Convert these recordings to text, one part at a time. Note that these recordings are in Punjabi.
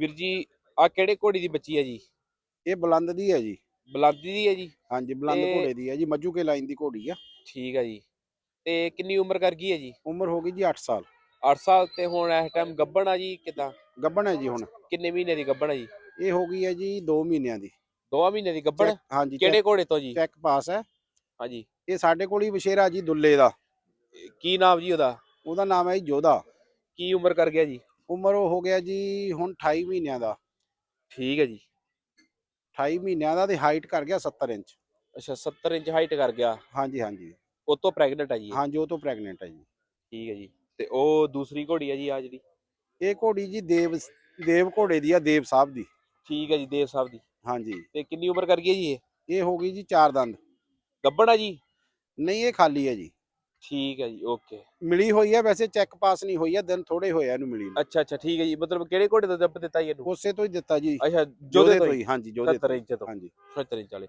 ਵੀਰ ਜੀ ਆ ਕਿਹੜੇ ਘੋੜੀ ਦੀ ਬੱਚੀ ਹੈ ਜੀ? ਇਹ ਬੁਲੰਦ ਦੀ ਹੈ ਜੀ। ਬਲਾਦੀ ਦੀ ਹੈ ਜੀ? ਹਾਂਜੀ ਬੁਲੰਦ ਤੇ- ਘੋੜੇ ਦੀ ਹੈ ਜੀ ਮੱਜੂ ਕੇ ਲਾਈਨ ਦੀ ਘੋੜੀ ਆ। ਠੀਕ ਹੈ ਜੀ। ਤੇ ਕਿੰਨੀ ਉਮਰ ਕਰ ਗਈ ਹੈ ਜੀ? ਉਮਰ ਹੋ ਗਈ ਜੀ 8 ਸਾਲ। 8 ਸਾਲ ਤੇ ਹੁਣ ਇਸ ਟਾਈਮ ਗੱਭਣ ਆ ਜੀ ਕਿਦਾਂ? ਗੱਬਣ ਹੈ ਜੀ ਹੁਣ। ਕਿੰਨੇ ਮਹੀਨੇ ਦੀ ਗੱਭਣ ਆ ਜੀ? ਇਹ ਹੋ ਗਈ ਹੈ ਜੀ 2 ਮਹੀਨਿਆਂ ਦੀ। ਦੋਵਾਂ ਮਹੀਨੇ ਦੀ ਗੱਭਣ? ਚੈੱਕ- ਹਾਂਜੀ ਕਿਹੜੇ ਘੋੜੇ ਤੋਂ ਜੀ? ਚੈੱਕ ਪਾਸ ਹੈ। ਹਾਂਜੀ। ਇਹ ਸਾਡੇ ਕੋਲ ਹੀ ਵਿਸ਼ੇਰਾ ਜੀ ਦੁੱਲੇ ਦਾ। ਕੀ ਨਾਮ ਜੀ ਉਹਦਾ? ਉਹਦਾ ਨਾਮ ਹੈ ਜੀ ਜੋਧਾ। ਕੀ ਉਮਰ ਕਰ ਗਿਆ ਜੀ? ਉਮਰ ਉਹ ਹੋ ਗਿਆ ਜੀ ਹੁਣ 28 ਮਹੀਨਿਆਂ ਦਾ। ਠੀਕ ਹੈ ਜੀ। 28 ਮਹੀਨਿਆਂ ਦਾ ਤੇ ਹਾਈਟ ਕਰ ਗਿਆ 70 ਇੰਚ। ਅੱਛਾ 70 ਇੰਚ ਹਾਈਟ ਕਰ ਗਿਆ। ਹਾਂਜੀ ਹਾਂਜੀ। ਉਹ ਤੋਂ ਪ੍ਰੈਗਨੈਂਟ ਆ ਜੀ। ਹਾਂਜੀ ਉਹ ਤੋਂ ਪ੍ਰੈਗਨੈਂਟ ਹੈ ਜੀ। ਠੀਕ ਹੈ ਜੀ। ਤੇ ਉਹ ਦੂਸਰੀ ਘੋੜੀ ਆ ਜੀ ਆ ਜਿਹੜੀ? ਇਹ ਘੋੜੀ ਜੀ ਦੇਵ ਦੇਵ ਘੋੜੇ ਦੀ ਆ ਦੇਵ ਸਾਹਿਬ ਦੀ। ਠੀਕ ਹੈ ਜੀ ਦੇਵ ਸਾਹਿਬ ਦੀ। ਹਾਂਜੀ। ਤੇ ਕਿੰਨੀ ਉਮਰ ਕਰ ਗਈ ਹੈ ਜੀ ਇਹ? ਇਹ ਹੋ ਗਈ ਜੀ ਚਾਰ ਦੰਦ। ਗੱਭਣ ਆ ਜੀ? ਨਹੀਂ ਇਹ ਖਾਲੀ ਹੈ ਜੀ। ਠੀਕ ਹੈ ਜੀ ਓਕੇ। ਮਿਲੀ ਹੋਈ ਹੈ ਵੈਸੇ ਚੈੱਕ ਪਾਸ ਨਹੀਂ ਹੋਈ ਹੈ ਦਿਨ ਥੋੜੇ ਹੋਏ ਆ ਇਹਨੂੰ ਮਿਲੀ ਨੂੰ। ਅੱਛਾ ਅੱਛਾ ਠੀਕ ਹੈ ਜੀ ਮਤਲਬ ਕਿਹੜੇ ਘੋੜੇ ਤੋਂ ਦੱਬ ਦਿੱਤਾ ਜੀ ਇਹਨੂੰ? ਉਸੇ ਤੋਂ ਹੀ ਦਿੱਤਾ ਜੀ। ਅੱਛਾ ਜੋਧੇ ਤੋਂ ਹੀ? ਹਾਂਜੀ ਜੋਧੇ 70 ਤੋਂ ਇੰਚ ਤੋਂ। ਹਾਂਜੀ। 70 ਇੰਚ ਵਾਲੇ।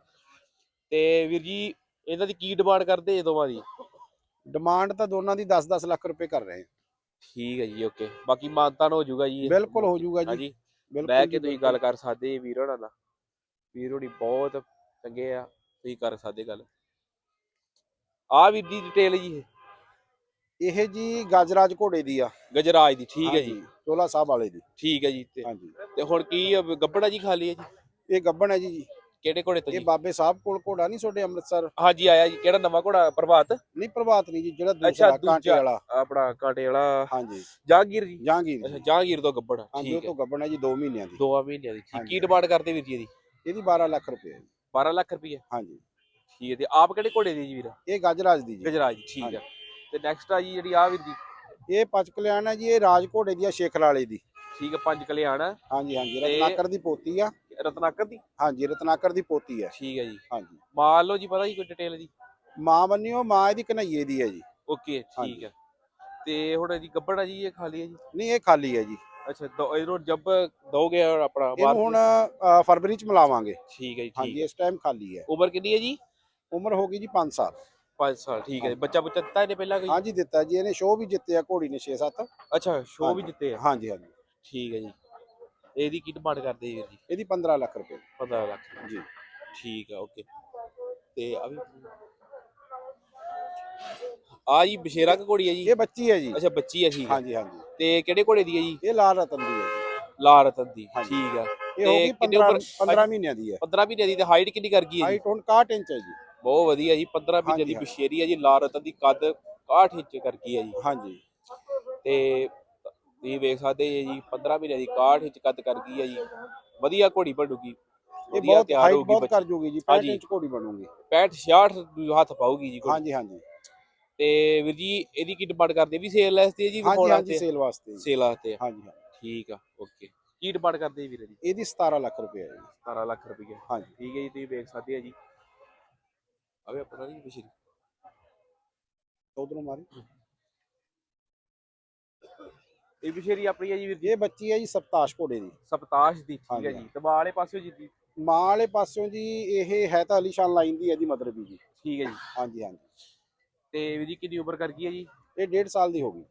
ਤੇ ਵੀਰ ਜੀ ਇਹਨਾਂ ਦੀ ਕੀ ਡਿਮਾਂਡ ਕਰਦੇ ਇਹ ਦੋਵਾਂ ਦੀ? ਡਿਮਾਂਡ ਤਾਂ ਦੋਨਾਂ ਦੀ 10-10 ਲੱਖ ਰੁਪਏ ਕਰ ਰਹੇ ਠੀਕ ਹੈ ਜੀ ਓਕੇ। ਬਾਕੀ ਮਾਨਤਾਨ ਹੋ ਜਾਊਗਾ ਜੀ ਆ ਇਹ। ਬਿਲਕੁਲ ਹੋ ਜਾਊਗਾ ਜੀ। ਹਾਂਜੀ। ਬਿਲਕੁਲ ਬਹਿ ਜੀ, ਕੇ ਤੁਸੀਂ ਬਿਲਕੁਲ। ਗੱਲ ਕਰ ਸਕਦੇ ਵੀਰ ਹੋਣਾ ਨਾਲ। ਵੀਰ ਹੋਣੀ ਬਹੁਤ ਚੰਗੇ ਆ ਤੁਸੀਂ ਕਰ ਸਕਦੇ ਗੱਲ। ਆ ਵੀਰ ਦੀ ਡਿਟੇਲ ਜੀ ਇਹ। ਜੀ ਗਾਜਰਾਜ ਘੋੜੇ ਦੀ ਆ। ਗਜਰਾਜ ਦੀ ਠੀਕ ਹੈ ਜੀ। ਚੋਲਾ ਸਾਹਿਬ ਵਾਲੇ ਦੀ। ਠੀਕ ਹੈ ਜੀ ਤੇ ਹਾਂਜੀ। ਤੇ ਹੁਣ ਕੀ ਆ, ਗੱਬੜਾ ਜੀ ਖਾਲੀ ਹੈ ਜੀ? ਇਹ ਗੱਬਣ ਹੈ ਜੀ ਜੀ। ਕਿਹੜੇ ਘੋੜੇ ਤੋਂ ਇਹ ਜੀ? ਬਾਬੇ ਸਾਹਿਬ ਕੋਲ ਘੋੜਾ ਨਹੀਂ ਤੁਹਾਡੇ ਅੰਮ੍ਰਿਤਸਰ? ਹਾਂਜੀ ਆਇਆ ਜੀ। ਕਿਹੜਾ ਨਵਾਂ ਘੋੜਾ ਪ੍ਰਭਾਤ? ਨਹੀਂ ਪ੍ਰਭਾਤ ਨਹੀਂ ਜੀ ਜਿਹੜਾ ਦੂਸਰਾ ਕਾਂਟੇ ਦੂਜਾ। ਵਾਲਾ। ਆਪਣਾ ਕਾਂਟੇ ਵਾਲਾ। ਹਾਂਜੀ। ਜਹਾਂਗੀਰ ਜੀ? ਜਹਾਂਗੀਰ ਅੱਛਾ। ਜਹਾਂਗੀਰ ਤੋਂ ਗੱਬੜ ਹਾਂਜੀ ਉਹ ਠੀਕ ਹੈ। ਤੋਂ ਗੱਬਣ ਹੈ ਜੀ 2 ਮਹੀਨਿਆਂ ਦੀ। ਦੋਵਾਂ ਮਹੀਨਿਆਂ ਦੀ ਠੀਕ। ਹਾਂਜੀ। ਕੀ ਡਿਮਾਂਡ ਕਰਦੇ ਵੀਰ ਜੀ ਇਹਦੀ? ਇਹਦੀ 12 ਲੱਖ ਰੁਪਏ ਹੈ ਜੀ। 12 ਲੱਖ ਰੁਪਏ। ਹਾਂਜੀ। ਠੀਕ ਹੈ ਤੇ ਆਪ ਕਿਹੜੇ ਘੋੜੇ ਦੀ ਜੀ ਵੀਰ? ਇਹ ਗਾਜਰਾਜ ਦੀ ਜੀ। ਗਜਰਾਜ ਜੀ ਠੀਕ। ਹੈ। ਤੇ ਨੈਕਸਟ ਆ ਜੀ ਜਿਹੜੀ ਆ ਵੀਰ ਜੀ ਇਹ ਪੰਜ ਕਲਿਆਣ ਹੈ ਜੀ ਇਹ ਰਾਜ ਘੋੜੇ ਦੀ ਆ ਸ਼ੇਖਰ ਵਾਲੇ ਦੀ। ਠੀਕ ਹੈ ਪੰਜ ਕਲਿਆਣ ਆ, ਹਾਂਜੀ ਹਾਂਜੀ। ਤੇ- ਰਤਨਾਕਰ ਦੀ ਪੋਤੀ ਆ। ਰਤਨਾਕਰ ਦੀ? ਹਾਂਜੀ ਰਤਨਾਕਰ ਦੀ ਪੋਤੀ ਹੈ ਠੀਕ ਹੈ ਜੀ। ਹਾਂਜੀ। ਮਾਰ ਲਓ ਜੀ ਪਤਾ ਜੀ ਕੋਈ ਡਿਟੇਲ ਦੀ ਮਾਂ ਬੰਨਿਓ ਮਾਂ ਇਹਦੀ ਕਨਈਏ ਦੀ ਹੈ ਜੀ। ਓਕੇ ਠੀਕ ਹਾਂਜੀ। ਹੈ ਤੇ ਹੁਣ ਜੀ ਗੱਬੜ ਆ ਜੀ ਇਹ ਖਾਲੀ ਹੈ ਜੀ? ਨਹੀਂ ਇਹ ਖਾਲੀ ਹੈ ਜੀ। ਅੱਛਾ ਦੋ ਇਹਨੂੰ ਜਬ ਦੋਗੇ ਔਰ ਆਪਣਾ ਇਹਨੂੰ ਬਾਅਦ ਹੁਣ ਅ, ਫਰਵਰੀ ਚ ਮਿਲਾਵਾਂਗੇ। ਠੀਕ ਹੈ ਜੀ ਠੀਕ ਹਾਂਜੀ ਇਸ ਟਾਈਮ ਖਾਲੀ ਹੈ। ਉਮਰ ਕਿੰਨੀ ਹੈ ਜੀ? ਉਮਰ ਹੋ ਗਈ ਜੀ 5 ਸਾਲ। 5 ਸਾਲ ਠੀਕ ਹੈ ਜੀ। ਬੱਚਾ ਬੱਚਾ ਦਿੱਤਾ ਇਹਨੇ ਪਹਿਲਾਂ ਕੋਈ? ਹਾਂਜੀ ਦਿੱਤਾ ਜੀ। ਇਹਨੇ ਸ਼ੋਅ ਵੀ ਜਿੱਤਿਆ ਘੋੜੀ ਨੇ 6-7 ਅੱਛਾ ਸ਼ੋਅ ਵੀ ਹਾਂਜੀ। ਦਿੱਤੇ ਆ? ਹਾਂਜੀ ਹਾਂਜੀ। ਠੀਕ ਹੈ ਜੀ। ਇਹਦੀ ਕੀ ਡਿਮਾਂਡ ਕਰਦੇ ਜੀ ਵੀਰ ਜੀ? ਇਹਦੀ 15 ਲੱਖ ਰੁਪਏ। 15 ਲੱਖ। ਜੀ। ਠੀਕ ਹੈ ਓਕੇ। ਤੇ ਆ ਵੀ ਆ ਜੀ ਬਸ਼ੇਰਾ ਕੀ ਘੋੜੀ ਹੈ ਜੀ? ਇਹ ਬੱਚੀ ਹੈ ਜੀ। ਅੱਛਾ ਬੱਚੀ ਹੈ ਹੈ। ਹਾਂਜੀ ਹਾਂਜੀ। ਤੇ ਕਿਹੜੇ ਘੋੜੇ ਦੀ ਹੈ ਜੀ? ਇਹ ਲਾਲ ਰਤਨ ਦੀ ਹੈ ਜੀ। ਲਾਲ ਰਤਨ ਦੀ। ਠੀਕ ਹੈ। ਇਹ ਹੋ ਗਈ ਕਿੰਨੇ 15 ਉਮਰ- 15 ਮਹੀਨਿਆਂ ਦੀ ਹੈ। 15 ਮਹੀਨੇ ਦੀ ਤੇ ਹਾਈਟ ਕਿੰਨੀ ਕਰ ਗਈ ਹੈ ਜੀ? ਹਾਈਟ ਹੁਣ 61 ਇੰਚ ਹੈ ਜੀ। ਬਹੁਤ ਵਧੀਆ ਜੀ 15 ਮਹੀਨੇ ਦੀ ਬਸ਼ੇਰੀ ਹੈ ਜੀ ਲਾਲ ਰਤਨ ਦੀ ਕੱਦ 61 ਇੰਚ ਕਰ ਗਈ ਹੈ ਜੀ। ਹਾਂਜੀ। ਤੇ ਤੁਸੀਂ ਵੇਖ ਸਕਦੇ ਜੀ ਜੀ 15 ਮਹੀਨੇ ਦੀ 61 ਇੰਚ ਕੱਦ ਕਰ ਗਈ ਹੈ ਜੀ। ਵਧੀਆ ਘੋੜੀ ਬਣੂਗੀ ਇਹ ਵਧੀਆ ਬਹੁਤ ਤਿਆਰ ਹਾਈਟ ਹੋਊਗੀ ਬਹੁਤ ਕਰ ਜੂਗੀ ਜੀ 65 ਹਾਂਜੀ। ਇੰਚ ਘੋੜੀ ਬਣੂਗੀ। 65 66 ਹੱਥ ਪਾਊਗੀ ਜੀ ਹਾਂਜੀ ਹਾਂਜੀ। ਤੇ ਵੀਰ ਜੀ ਇਹਦੀ ਕੀ ਡਿਮਾਂਡ ਕਰਦੇ ਵੀ ਸੇਲ ਵਾਸਤੇ ਜੀ ਵਿਖਾਉਣ ਹਾਂਜੀ ਵਾਸਤੇ? ਸੇਲ ਵਾਸਤੇ। ਸੇਲ ਵਾਸਤੇ। ਹਾਂਜੀ ਹਾਂਜੀ। ਠੀਕ ਆ ਓਕੇ। ਕੀ ਡਿਮਾਂਡ ਕਰਦੇ ਵੀਰ ਜੀ? ਇਹਦੀ 17 ਲੱਖ ਰੁਪਏ ਹੈ ਜੀ। 17 ਲੱਖ ਰੁਪਏ ਹਾਂਜੀ। ਠੀਕ ਹੈ ਜੀ ਤੁਸੀਂ ਵੇਖ ਸਕਦੇ ਆ ਜੀ। ਅਵੇ ਆਪਣਾ ਜੀ ਬਸ਼ੇਰੀ ਉਧਰੋਂ ਮਾਰੀ। ਇਹ ਬਸ਼ੇਰੀ ਆਪਣੀ ਹੈ ਜੀ ਵੀਰ ਜੀ? ਇਹ ਬੱਚੀ ਹੈ ਜੀ ਸਪਤਾਸ਼ ਘੋੜੇ ਦੀ। ਸਪਤਾਸ਼ ਦੀ ਠੀਕ ਹੈ ਜੀ। ਤੇ ਮਾਂ ਵਾਲੇ ਪਾਸਿਓ ਜੀ ਦੀ? ਮਾਂ ਵਾਲੇ ਪਾਸਿਓਂ ਜੀ ਇਹ ਹੈ ਤਾਂ ਅਲੀਸ਼ਾਨ ਲਾਈਨ ਦੀ ਹੈ ਜੀ ਮਦਰ ਵੀ ਜੀ। ਠੀਕ ਹੈ ਜੀ। ਹਾਂਜੀ ਹਾਂਜੀ। ਤੇ ਵੀਰ ਜੀ ਕਿੰਨੀ ਉਮਰ ਕਰ ਗਈ ਹੈ ਜੀ? ਇਹ 1.5 ਸਾਲ ਦੀ ਹੋ ਗਈ।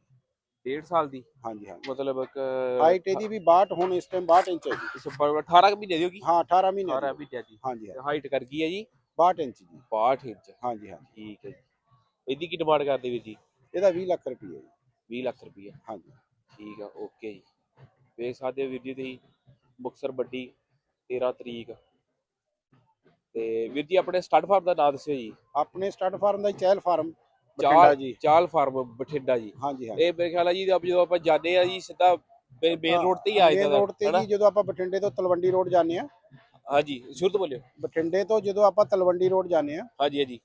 1.5 ਸਾਲ ਦੀ? ਹਾਂਜੀ ਹਾਂਜੀ। ਮਤਲਬ ਇੱਕ ਹਾਈਟ ਇਹਦੀ ਵੀ 62 ਹੁਣ ਇਸ ਟਾਈਮ 62 ਇੰਚ ਹੈ ਜੀ। ਇਸ ਪਰ 18 ਕੁ ਮਹੀਨੇ ਦੀ ਹੋਗੀ ਹਾਂ 18 ਮਹੀਨੇ 18 ਦੀ। ਮਹੀਨੇ ਦੀ ਹਾਂਜੀ ਹਾਂਜੀ। ਹਾਈਟ ਕਰ ਗਈ ਹੈ ਜੀ? 62 ਇੰਚ ਜੀ। 62 ਇੰਚ। ਹਾਂਜੀ ਹਾਂਜੀ। ਠੀਕ ਹੈ ਜੀ। ਇਹਦੀ ਕੀ ਡਿਮਾਂਡ ਕਰਦੇ ਵੀਰ ਜੀ? ਇਹਦਾ 20 ਲੱਖ ਰੁਪਏ ਹੈ ਜੀ। 20 ਲੱਖ ਰੁਪਏ ਹਾਂਜੀ। ਠੀਕ ਆ ਓਕੇ ਜੀ। ਵੇਖ ਸਕਦੇ ਹੋ ਵੀਰ ਜੀ ਤੁਸੀਂ ਮੁਕਤਸਰ ਵੱਡੀ 13 ਤਰੀਕ। ਤੇ ਵੀਰ ਜੀ ਆਪਣੇ ਸਟੱਡ ਫਾਰਮ ਦਾ ਨਾਮ ਦੱਸਿਓ ਜੀ। ਆਪਣੇ ਸਟੱਡ ਫਾਰਮ ਦਾ ਹੀ ਚਹਿਲ ਫਾਰਮ ਬਠਿੰਡਾ ਜੀ। ਚਾਲ ਫਾਰਮ ਬਠਿੰਡਾ ਜੀ। ਹਾਂਜੀ ਹਾਂਜੀ। ਇਹ ਮੇਰੇ ਖਿਆਲ ਆ ਜੀ ਜਦੋਂ ਆਪਾਂ ਜਾਂਦੇ ਆ ਜੀ ਸਿੱਧਾ ਮੇਨ ਰੋਡ ਤੇ ਹੀ ਆ ਮੇਨ ਜਾਂਦਾ ਰੋਡ ਤੇ ਜੀ ਜਦੋਂ ਆਪਾਂ ਬਠਿੰਡੇ ਤੋਂ ਤਲਵੰਡੀ ਰੋਡ ਜਾਂਦੇ ਆ ਹਾਂਜੀ ਸ਼ੁਰੂ ਤੋਂ ਬੋਲਿਓ। ਬਠਿੰਡੇ ਤੋਂ ਜਦੋਂ ਆਪਾਂ ਤਲਵੰਡੀ ਰੋਡ ਜਾਂਦੇ ਆ ਹਾਂਜੀ ਹਾਂਜੀ।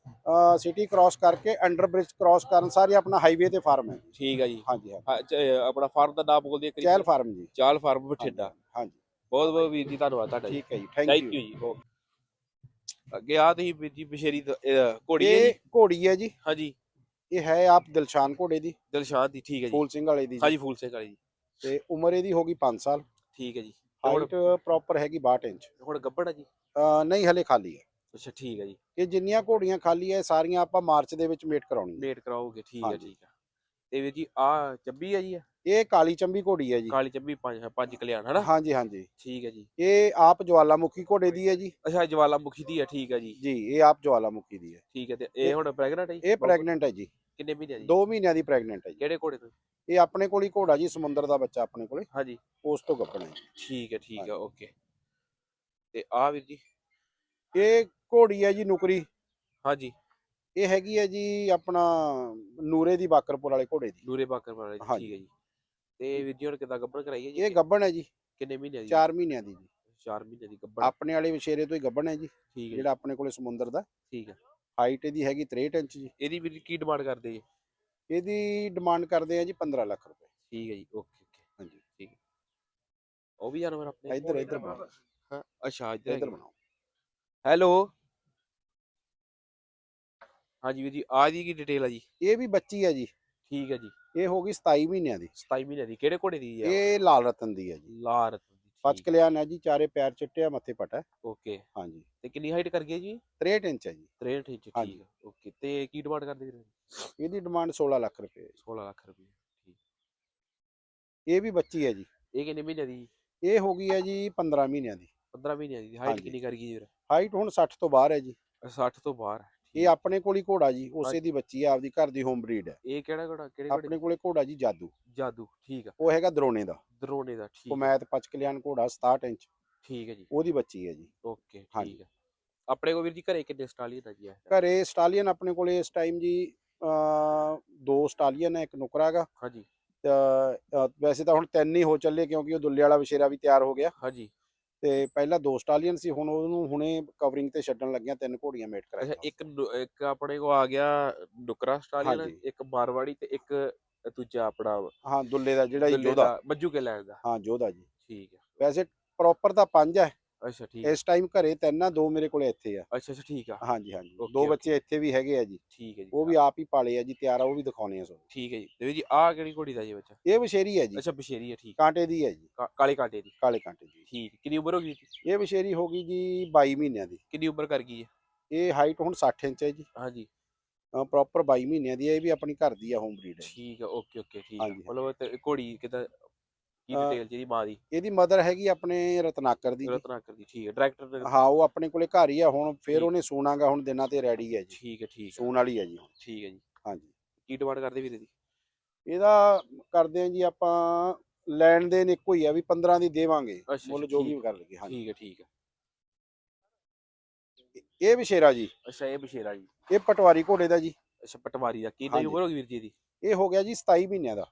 ਸਿਟੀ ਕ੍ਰਾਸ ਕਰਕੇ ਅੰਡਰ ਬ੍ਰਿਜ ਕ੍ਰਾਸ ਕਰਨ ਸਾਰੀ ਆਪਣਾ ਹਾਈਵੇ ਤੇ ਫਾਰਮ ਹੈ। ਠੀਕ ਆ ਜੀ। ਹਾਂਜੀ ਹਾਂ, ਚ- ਆਪਣਾ ਫਾਰਮ ਦਾ ਨਾਮ ਬੋਲ ਦਿਓ ਇੱਕ ਵਾਰੀ। ਚਹਿਲ ਫਾਰਮ ਜੀ। ਚਾਲ ਫਾਰਮ ਬਠਿੰਡਾ। ਹਾਂਜੀ ਬਹੁਤ ਬਹੁਤ ਵੀਰ ਜੀ ਧੰਨਵਾਦ ਤੁਹਾਡਾ ਜੀ। ਠੀਕ ਹੈ ਜੀ ਥੈਂਕ ਥੈਂਕ ਯੂ ਯੂ ਜੀ ਅੱਗੇ ਆ ਤੁਸੀਂ ਵੀਰ ਜੀ ਬਸ਼ੇਰੀ ਦ- ਘੋੜੀ ਹੈ ਇਹ ਜੀ। ਘੋੜੀ ਹੈ ਜੀ। ਹਾਂਜੀ। ਇਹ ਹੈ ਆਪ ਦਿਲਸ਼ਾਨ ਘੋੜੇ ਦੀ। ਦਿਲਸ਼ਾਦ ਦੀ ਠੀਕ ਹੈ ਜੀ। ਫੂਲ ਸਿੰਘ ਵਾਲੇ ਦੀ ਜੀ। ਹਾਂਜੀ ਫੂਲ ਸਿੰਘ ਵਾਲੀ ਜੀ ਤੇ ਉਮਰ ਇਹਦੀ ਹੋ ਗਈ 5 ਸਾਲ। ਠੀਕ ਹੈ ਜੀ। ਹਾਈਟ ਪ੍ਰੋਪਰ ਹੈਗੀ 62 ਇੰਚ। ਹੁਣ ਗੱਬੜ ਆ ਜੀ? ਅਹ ਨਹੀਂ ਹਲੇ ਖਾਲੀ ਹੈ। ਅੱਛਾ ਠੀਕ ਹੈ ਜੀ। ਇਹ ਜਿੰਨੀਆਂ ਘੋੜੀਆਂ ਖਾਲੀ ਹੈ ਸਾਰੀਆਂ ਆਪਾਂ ਮਾਰਚ ਦੇ ਵਿੱਚ ਮੇਟ ਕਰਾਉਣੀ ਹੈ ਕਰਾਓਗੇ ਠੀਕ ਹੈ ਹਾਂਜੀ। ਠੀਕ ਹੈ। ਤੇ ਵੀਰ ਜੀ ਆ ਚੱਬੀ ਆ ਜੀ ਇਹ? ਇਹ ਕਾਲੀ ਚੰਬੀ ਘੋੜੀ ਹੈ ਜੀ। ਕਾਲੀ ਚੱਬੀ ਪੰਜ ਪੰਜ ਕਲਿਆਣ ਹਨਾ? ਹਾਂਜੀ ਹਾਂਜੀ। ਠੀਕ ਹੈ ਜੀ। ਇਹ ਆਪ ਜਵਾਲਾਮੁਖੀ ਘੋੜੇ ਦੀ ਹੈ ਜੀ। ਅੱਛਾ ਜਵਾਲਾ ਮੁਖੀ ਦੀ ਹੈ ਠੀਕ ਹੈ ਜੀ। ਜੀ ਇਹ ਆਪ ਜਵਾਲਾਮੁਖੀ ਦੀ ਹੈ। ਠੀਕ ਹੈ ਤੇ ਇਹ ਹੁਣ ਪ੍ਰੈਗਨੈਂਟ ਹੈ ਜੀ? ਇਹ ਪ੍ਰੈਗਨੈਂਟ ਹੈ ਜੀ। ਕਿੰਨੇ ਮਹੀਨੇ ਦੀ 2 ਮਹੀਨਿਆਂ ਦੀ ਪ੍ਰੈਗਨੈਂਟ ਹੈ ਜੀ। ਕਿਹੜੇ ਘੋੜੇ ਤੋਂ? ਇਹ ਆਪਣੇ ਕੋਲ ਹੀ ਘੋੜਾ ਜੀ ਸਮੁੰਦਰ ਦਾ ਬੱਚਾ ਆਪਣੇ ਕੋਲੇ। ਹਾਂਜੀ। ਉਸ ਤੋਂ ਗੱਭਣ ਹੈ ਠੀਕ ਹੈ ਠੀਕ। ਹੈ ਓਕੇ। ਤੇ ਆ ਵੀਰ ਜੀ? ਇਹ ਘੋੜੀ ਹੈ ਜੀ ਨੁਕਰੀ। ਹਾਂਜੀ। ਇਹ ਹੈਗੀ ਹੈ ਜੀ ਆਪਣਾ ਨੂਰੇ ਦੀ ਬਾਕਰਪੁਰ ਵਾਲੇ ਘੋੜੇ ਦੀ। ਨੂਰੇ ਬਾਕਰ ਵਾਲਾ। ਠੀਕ ਹੈ ਜੀ। ਤੇ ਵੀਰ ਜੀ ਹੁਣ ਕਿਦਾਂ ਗੱਭਣ ਕਰਾਈ ਹੈ ਜੀ? ਇਹ ਗੱਭਣ ਹੈ ਜੀ। ਕਿੰਨੇ ਮਹੀਨੇ ਦੀ 4 ਮਹੀਨਿਆਂ ਦੀ ਜੀ। 4 ਮਹੀਨੇ ਦੀ ਗੱਭਣ। ਆਪਣੇ ਵਾਲੇ ਵਿਸ਼ੇਰੇ ਤੋਂ ਹੀ ਗੱਭਣ ਹੈ ਜੀ ਠੀਕ ਹੈ ਜਿਹੜਾ ਆਪਣੇ ਕੋਲੇ ਸਮੁੰਦਰ ਦਾ। ਠੀਕ ਹੈ। ਹਾਈਟ ਇਹਦੀ ਹੈਗੀ 63 ਇੰਚ ਜੀ। ਇਹਦੀ ਜੀ ਕੀ ਡਿਮਾਂਡ ਕਰਦੇ ਜੀ? ਇਹਦੀ ਡਿਮਾਂਡ ਕਰਦੇ ਆ ਜੀ 15 ਲੱਖ ਰੁਪਏ। ਠੀਕ ਹੈ ਜੀ ਓਕੇ ਓਕੇ। ਹਾਂਜੀ। ਠੀਕ ਹੈ। ਉਹ ਵੀ ਜਾਨਵਰ ਆਪਣੇ ਇੱਧਰ ਇੱਧਰ ਬਣਾਓ। ਹਾਂ, ਅੱਛਾ ਇੱਧਰ ਇੱਧਰ। ਬਣਾਓ। ਹੈਲੋ? ਹਾਂਜੀ ਵੀਰ ਜੀ ਆ ਦੀ ਕੀ ਡਿਟੇਲ ਆ ਜੀ? ਇਹ ਵੀ ਬੱਚੀ ਹੈ ਜੀ। ਠੀਕ ਹੈ ਜੀ। ਇਹ ਹੋ ਗਈ 27 ਮਹੀਨਿਆਂ ਦੀ। 27 ਮਹੀਨੇ ਦੀ। ਕਿਹੜੇ ਘੋੜੇ ਦੀ ਹੈ ਇਹ ਲਾਲ ਰਤਨ ਦੀ ਹੈ ਜੀ। ਲਾਰ ਰਤਨ। ਦੀ ਪਚ ਕਲਿਆਣ ਹੈ ਜੀ ਚਾਰੇ ਪੈਰ ਚਿੱਟੇ ਆ ਮੱਥੇ ਪਟਾ ਓਕੇ। ਹਾਂਜੀ। ਤੇ ਕਿੰਨੀ ਹਾਈਟ ਕਰ ਗਈ ਜੀ? 63 ਇੰਚ ਹੈ ਜੀ। 63 ਇੰਚ। ਠੀਕ ਹੈ ਓਕੇ ਤੇ ਕੀ ਡਿਮਾਂਡ ਕਰਦੇ ਵੀਰ? ਇਹਦੀ ਡਿਮਾਂਡ 16 ਲੱਖ ਰੁਪਏ ਹੈ ਜੀ। 16 ਲੱਖ ਰੁਪਏ ਠੀਕ। ਇਹ ਵੀ ਬੱਚੀ ਹੈ ਜੀ। ਇਹ ਕਿੰਨੇ ਮਹੀਨੇ ਦੀ? ਇਹ ਹੋ ਗਈ ਹੈ ਜੀ 15 ਮਹੀਨਿਆਂ ਦੀ। 15 ਮਹੀਨਿਆਂ ਦੀ ਹਾਈਟ। ਕਿੰਨੀ ਕਰ ਗਈ ਵੀਰ? ਹਾਈਟ ਹੁਣ 60 ਤੋਂ ਬਾਹਰ ਹੈ ਜੀ। 60 ਤੋਂ ਬਾਹਰ। ਇਹ ਆਪਣੇ ਕੋਲ ਹੀ ਘੋੜਾ ਜੀ ਉਸੇ। ਦੀ ਬੱਚੀ ਹੈ ਆਪਦੀ ਘਰ ਦੀ ਹੋਮ ਬਰੀਡ ਹੈ। ਇਹ ਕਿਹੜਾ ਘੋੜਾ ਕਿਹੜੇ ਘੋੜੇ? ਆਪਣੇ ਕੋਲੇ ਘੋੜਾ ਜੀ ਜਾਦੂ। ਜਾਦੂ ਠੀਕ ਆ। ਉਹ ਹੈਗਾ ਦਰੋਣੇ ਦਾ। ਦਰੋਨੇ ਦਾ ਠੀਕ ਆ, ਕੁਮੈਤ ਪਚ ਕਲਿਆਣ ਘੋੜਾ 67 ਇੰਚ। ਠੀਕ ਹੈ ਜੀ। ਉਹਦੀ ਬੱਚੀ ਹੈ ਜੀ। ਓਕੇ। ਠੀਕ ਹੈ ਆਪਣੇ ਕੋਲ ਵੀਰ ਜੀ ਘਰੇ ਕਿੰਨੇ ਸਟਾਲੀਅਨ ਆ ਜੀ? ਘਰੇ ਸਟਾਲੀਅਨ ਆਪਣੇ ਕੋਲੇ ਇਸ ਟਾਈਮ ਜੀ ਅ ਦੋ ਸਟਾਲੀਅਨ ਹੈ ਇੱਕ ਨੁਕਰਾ ਹੈਗਾ। ਹਾਂਜੀ। ਵੈਸੇ ਤਾਂ ਹੁਣ ਤਿੰਨ ਹੀ ਹੋ ਚੱਲੇ ਕਿਉਂਕਿ ਉਹ ਦੁੱਲੇ ਵਾਲਾ ਵਿਸ਼ੇਰਾ ਵੀ ਤਿਆਰ ਹੋ ਗਿਆ। ਹਾਂਜੀ। ਤੇ ਪਹਿਲਾਂ ਦੋ ਸਟਾਲੀਅਨ ਸੀ ਹੁਣ ਉਹਨੂੰ ਹੁਣੇ ਕਵਰਿੰਗ ਤੇ ਛੱਡਣ ਲੱਗਿਆ ਤਿੰਨ ਘੋੜੀਆਂ ਮੇਟ ਅੱਛਾ ਕਰਾਈਆਂ ਇੱਕ ਇੱਕ ਆਪਣੇ ਕੋ ਆ ਗਿਆ ਡੁਕਰਾ ਸਟਾਲੀਅਨ ਹਾਂਜੀ। ਇੱਕ ਮਾਰਵਾੜੀ ਤੇ ਇੱਕ ਦੂਜਾ ਆਪਣਾ ਹਾਂ ਦੁੱਲੇ ਦਾ ਜਿਹੜਾ ਦੁੱਲੇ ਦਾ ਮੱਜੂ ਕੇ ਲੈਣ ਦਾ। ਹਾਂ ਜੋਧਾ ਜੀ। ਠੀਕ ਹੈ। ਵੈਸੇ ਪ੍ਰੋਪਰ ਤਾਂ ਪੰਜ ਹੈ। ਅੱਛਾ ਠੀਕ ਇਸ ਟਾਈਮ ਘਰੇ ਤਿੰਨ ਆ ਦੋ ਮੇਰੇ ਕੋਲੇ ਇੱਥੇ ਆ। ਅੱਛਾ ਅੱਛਾ ਠੀਕ ਆ। ਹਾਂਜੀ ਹਾਂਜੀ। ਦੋ. ਬੱਚੇ ਇੱਥੇ ਵੀ ਹੈਗੇ ਆ ਜੀ। ਠੀਕ ਹੈ ਜੀ। ਉਹ ਵੀ ਆਪ ਹੀ ਪਾਲੇ ਆ ਜੀ ਤਿਆਰ ਆ ਉਹ ਵੀ ਦਿਖਾਉਣੇ ਆ ਸੋ ਠੀਕ ਹੈ ਜੀ। ਵੀਰ ਜੀ ਆ ਕਿਹੜੀ ਘੋੜੀ ਦਾ ਜੀ ਬੱਚਾ? ਇਹ ਵਿਸ਼ੇਰੀ ਹੈ ਜੀ। ਅੱਛਾ ਬਸ਼ੇਰੀ ਹੈ ਠੀਕ। ਕਾਂਟੇ ਦੀ ਹੈ ਜੀ। ਕਾਲੇ ਕਾਂਟੇ ਦੀ। ਕਾਲੇ ਕਾਂਟੇ ਦੀ ਠੀਕ ਕਿੰਨੀ ਉਮਰ ਹੋ ਗਈ ਜੀ? ਇਹ ਵਿਸ਼ੇਰੀ ਹੋ ਗਈ ਜੀ 22 ਮਹੀਨਿਆਂ ਦੀ। ਕਿੰਨੀ ਉਮਰ ਕਰ ਗਈ ਹੈ? ਇਹ ਹਾਈਟ ਹੁਣ 60 ਇੰਚ ਹੈ ਜੀ। ਹਾਂਜੀ ਪ੍ਰੋਪਰ 22 ਮਹੀਨਿਆਂ ਦੀ ਹੈ ਇਹ ਵੀ ਆਪਣੀ ਘਰ ਦੀ ਆ ਹੋਮ ਬਰੀਡ ਹੈ ਠੀਕ ਹੈ ਓਕੇ ਓਕੇ ਠੀਕ ਹੈ ਮਤਲਬ ਘੋੜੀ ਕਿਦਾਂ ਕੀ ਅਹ ਡਿਟੇਲ ਜਿਹੜੀ ਮਾਂ ਦੀ? ਇਹਦੀ ਮਦਰ ਹੈਗੀ ਆਪਣੇ ਰਤਨਾਕਰ ਦੀ ਜੀ। ਰਤਨਾਕਰ ਦੀ ਠੀਕ ਹੈ। ਡਾਇਰੈਕਟਰ ਹਾਂ ਉਹ ਆਪਣੇ ਕੋਲੇ ਘਰ ਹੀ ਆ ਹੁਣ ਫੇਰ। ਉਹਨੇ ਸੂਣਾਗਾ ਹੁਣ ਦਿਨਾਂ ਤੇ ਰੈਡੀ ਹੈ ਜੀ। ਠੀਕ ਹੈ ਠੀਕ ਹੈ। ਸੂਣ ਵਾਲੀ ਹੈ ਜੀ ਹੁਣ। ਠੀਕ ਹੈ ਜੀ। ਹਾਂਜੀ। ਕੀ ਡਿਮਾਂਡ ਕਰਦੇ ਵੀਰੇ ਦੀ? ਇਹਦਾ ਕਰਦੇ ਆ ਜੀ ਆਪਾਂ ਲੈਣ ਦੇਣ ਇੱਕੋ ਹੀ ਆ ਵੀ 15 ਦੀ ਦੇਵਾਂਗੇ। ਅੱਛਾ, ਮੁੱਲ ਜੋ ਵੀ ਕਰ ਲਈਏ ਹਾਂਜੀ। ਠੀਕ ਹੈ ਠੀਕ ਹੈ। ਇਹ ਵਿਸ਼ੇਰਾ ਜੀ। ਅੱਛਾ ਇਹ ਬਸ਼ੇਰਾ ਜੀ। ਇਹ ਪਟਵਾਰੀ ਘੋੜੇ ਦਾ ਜੀ। ਅੱਛਾ ਪਟਵਾਰੀ ਦਾ। ਕਿੰਨੀ ਹਾਂਜੀ। ਉਮਰ ਹੋ ਗਈ ਵੀਰ ਜੀ ਦੀ ਇਹ ਹੋ ਗਿਆ ਜੀ 27 ਮਹੀਨਿਆਂ ਦਾ।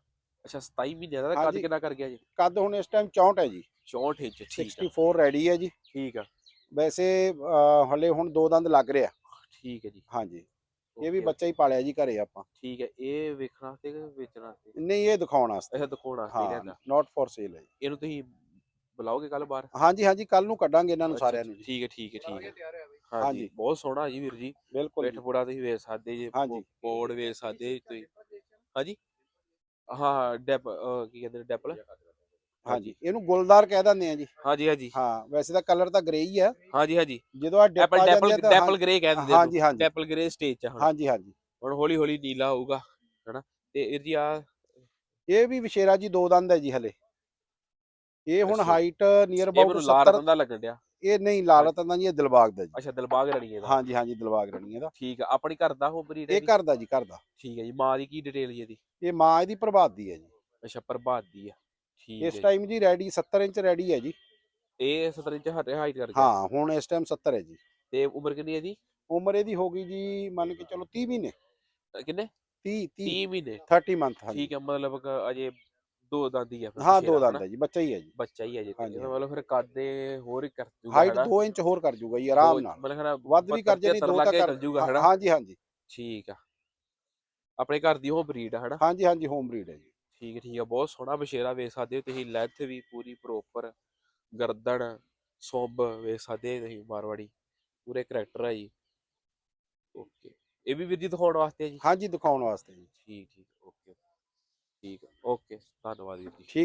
ਅੱਛਾ 27 ਮਹੀਨਿਆਂ ਦਾ ਕੱਦ ਹਾਂਜੀ। ਕਿੰਨਾ ਕਰ ਗਿਆ ਜੀ? ਕੱਦ ਹੁਣ ਇਸ ਟਾਈਮ 64 ਹੈ ਜੀ। 64 ਇੰਚ ਠੀਕ ਹੈ 64 ਰੈਡੀ ਹੈ ਜੀ। ਠੀਕ ਆ। ਵੈਸੇ ਅਹ, ਹਲੇ ਹੁਣ ਦੋ ਦੰਦ ਲੱਗ ਰਿਹਾ। ਠੀਕ ਹੈ ਜੀ। ਹਾਂਜੀ। ਇਹ okay, ਵੀ ਬੱਚਾ ਹੀ ਪਾਲਿਆ ਜੀ ਘਰੇ ਆਪਾਂ। ਠੀਕ ਹੈ ਇਹ ਵੇਖਣਾ ਤੇ ਵੇਚਣਾ ਤੇ? ਨਹੀਂ ਇਹ ਦਿਖਾਉਣ ਵਾਸਤੇ। ਅੱਛਾ ਦਿਖਾਉਣਾ ਤੇ ਹਾਂ ਰਹਿੰਦਾ। ਨਾਟ ਫॉर ਸੇਲ ਹੈ ਜੀ। ਇਹਨੂੰ ਤੁਸੀਂ ਬੁਲਾਓਗੇ ਕੱਲ ਬਾਹਰ? ਹਾਂਜੀ ਹਾਂਜੀ ਕੱਲ ਨੂੰ ਕੱਢਾਂਗੇ ਇਹਨਾਂ ਨੂੰ ਸਾਰਿਆਂ ਨੂੰ ਜੀ। ਠੀਕ ਹੈ ਠੀਕ ਹੈ ਠੀਕ ਹੈ। ਹਾਂਜੀ। ਹਾਂਜੀ। ਬਹੁਤ ਸੋਹਣਾ ਜੀ ਵੀਰ ਜੀ। ਬਿਲਕੁਲ ਪਿੱਠ। ਪੂੜਾ ਤੁਸੀਂ ਵੇਚ ਸਕਦੇ ਜੀ ਹਾਂਜੀ। ਕੋਡ ਵੇਚ ਸਕਦੇ ਜੀ ਤੁਸੀਂ। ਹਾਂਜੀ। ਹਾਂ ਹਾਂ ਡੈਪ ਅਹ, ਕੀ ਕਹਿੰਦੇ ਨੇ ਡੈਪਲ? ਹਾਂਜੀ। ਇਹਨੂੰ ਗੁਲਦਾਰ ਕਹਿ ਦਿੰਦੇ ਆ ਜੀ। ਹਾਂਜੀ ਹਾਂਜੀ। ਹਾਂ ਵੈਸੇ ਤਾਂ ਕਲਰ ਤਾਂ ਗ੍ਰੇ ਹੀ ਆ। ਹਾਂਜੀ ਹਾਂਜੀ। ਜਦੋਂ ਆ ਡਿਪ ਐਪਲ ਆ ਡੈਪਲ ਜਾਂਦੇ ਆ ਤਾਂ ਡੈਪਲ ਗ੍ਰੇ ਕਹਿ ਦਿੰਦੇ ਹਾਂਜੀ ਹਾਂਜੀ। ਡੈਪਲ ਗ੍ਰੇ ਸਟੇਜ ਚ ਆ ਹੁਣ। ਹਾਂਜੀ ਹਾਂਜੀ। ਹੁਣ ਹੌਲੀ ਹੌਲੀ ਨੀਲਾ ਹੋਊਗਾ ਹਨਾ। ਤੇ ਜੀ ਆ ਇਹ ਵੀ ਵਿਸ਼ੇਰਾ ਜੀ ਦੋ ਦੰਦ ਹੈ ਜੀ ਹਲੇ। ਇਹ ਹੁਣ ਅੱਛਾ। ਹਾਈਟ ਨੀਅਰ ਇਹ ਅਬਾਊਟ ਮੈਨੂੰ ਲਾਲ 70 ਰੰਦਾ ਲੱਗਣ ਡਿਆ। ਇਹ ਨਹੀਂ ਲਾਲਤ ਦਾ ਜੀ ਇਹ ਦਿਲਬਾਗ ਦਾ ਜੀ। ਅੱਛਾ ਦਿਲਬਾਗ ਰਣੀ ਇਹਦਾ ਹਾਂਜੀ ਹਾਂਜੀ ਦਿਲਬਾਗ ਰਣੀ ਇਹਦਾ ਠੀਕ ਆ ਆਪਣੀ ਘਰ ਦਾ ਹੋ ਬਰੀਡ ਇਹ ਘਰ ਦਾ ਜੀ ਘਰ ਦਾ। ਠੀਕ ਹੈ ਜੀ ਮਾਂ ਦੀ ਕੀ ਡਿਟੇਲ ਜੀ ਇਹਦੀ? ਇਹ ਮਾਂ ਇਹਦੀ ਪ੍ਰਭਾਤ ਦੀ ਹੈ ਜੀ। ਅੱਛਾ ਪ੍ਰਭਾਤ ਦੀ ਆ। ਠੀਕ ਇਸ ਹੈ ਜੀ। ਟਾਈਮ ਜੀ ਰੈਡੀ 70 ਇੰਚ ਰੈਡੀ ਹੈ ਜੀ। ਇਹ 70 ਇੰਚ ਹਟ ਹਾਈਟ ਕਰ ਗਿਆ ਹਾਂ ਹੁਣ ਇਸ ਟਾਈਮ 70 ਹੈ ਜੀ। ਤੇ ਉਮਰ ਕਿੰਨੀ ਹੈ ਇਹਦੀ? ਉਮਰ ਇਹਦੀ ਹੋ ਗਈ ਜੀ ਮੰਨ ਕੇ ਚਲੋ 30 ਮਹੀਨੇ। ਕਿੰਨੇ? 30 30 30 ਮਹੀਨੇ। 30 ਮੰਥ ਠੀਕ ਹੈ ਮਤਲਬ ਅਜੇ ਦੋ ਦੰਦੀ ਆ ਫਿਰ ਹਾਂ ਦੋ? ਦੰਦ ਹੈ ਜੀ ਬੱਚਾ ਹੀ ਹੈ ਜੀ। ਬੱਚਾ ਹੀ ਹੈ ਜੀ ਹਾਂਜੀ, ਇਹਦਾ ਮਤਲਬ ਫਿਰ ਕਾਦੇ ਹੋਰ ਹੀ ਕਰ ਜੂਗਾ ਹਾਈਟ ਹਨਾ? 2 ਇੰਚ ਹੋਰ ਕਰ ਜੂਗਾ ਜੀ ਆਰਾਮ ਦੋ- ਨਾਲ। ਮਤਲਬ ਹਨਾ ਵੱਧ ਵੀ ਕਰ ਜੇ ਨਹੀਂ 72 ਦੋ ਲੱਗ ਤਾਂ ਕੇ ਕਰ ਜੂਗਾ ਹਨਾ? ਹਾਂਜੀ ਹਾਂਜੀ। ਠੀਕ ਆ। ਆਪਣੇ ਘਰ ਦੀ ਉਹ ਬਰੀਡ ਆ ਹਨਾ? ਹਾਂਜੀ ਹਾਂਜੀ ਹੋਮ ਬਰੀਡ ਹੈ ਜੀ। ਠੀਕ ਹੈ ਠੀਕ ਆ ਬਹੁਤ ਸੋਹਣਾ ਬਸ਼ੇਰਾ ਵੇਖ ਸਕਦੇ ਹੋ ਤੁਸੀਂ ਲੈਂਥ ਵੀ ਪੂਰੀ ਪ੍ਰੋਪਰ ਗਰਦਨ ਸੁੰਬ ਵੇਖ ਸਕਦੇ ਹੋ ਤੁਸੀਂ ਮਾਰਵਾੜੀ ਪੂਰੇ ਕਰੈਕਟਰ ਆ ਜੀ। ਓਕੇ ਇਹ ਵੀ ਵੀਰ ਜੀ ਦਿਖਾਉਣ ਵਾਸਤੇ ਆ ਜੀ? ਹਾਂਜੀ ਦਿਖਾਉਣ ਵਾਸਤੇ ਜੀ। ਠੀਕ ਠੀਕ। ਠੀਕ ਓਕੇ ਧੰਨਵਾਦ ਵੀਰ ਜੀ। ਠੀਕ